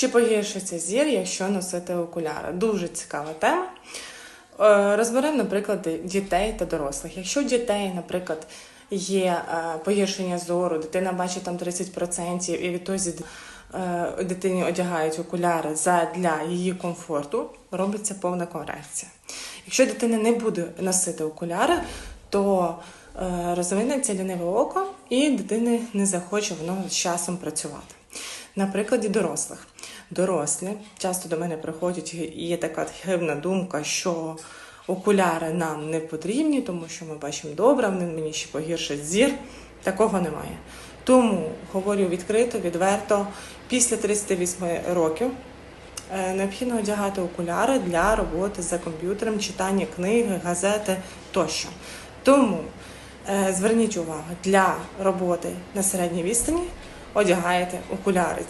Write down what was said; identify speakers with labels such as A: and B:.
A: Чи погіршиться зір, якщо носити окуляри? Дуже цікава тема. Е, Розберемо, наприклад, дітей та дорослих. Якщо дітей, наприклад, є е, погіршення зору, дитина бачить там 30%, і відтоді е, дитині одягають окуляри для її комфорту, робиться повна корекція. Якщо дитина не буде носити окуляри, то розвинеться ліниве око, і дитини не захоче воно з часом працювати. На прикладі дорослих. Дорослі часто до мене приходять і є така хибна думка, що окуляри нам не потрібні, тому що ми бачимо добре, вони мені ще погіршать зір. Такого немає. Тому говорю відкрито, відверто, після 38 років е, необхідно одягати окуляри для роботи за комп'ютером, читання книги, газети тощо. Тому е, зверніть увагу, для роботи на середній відстані одягаєте окуляри.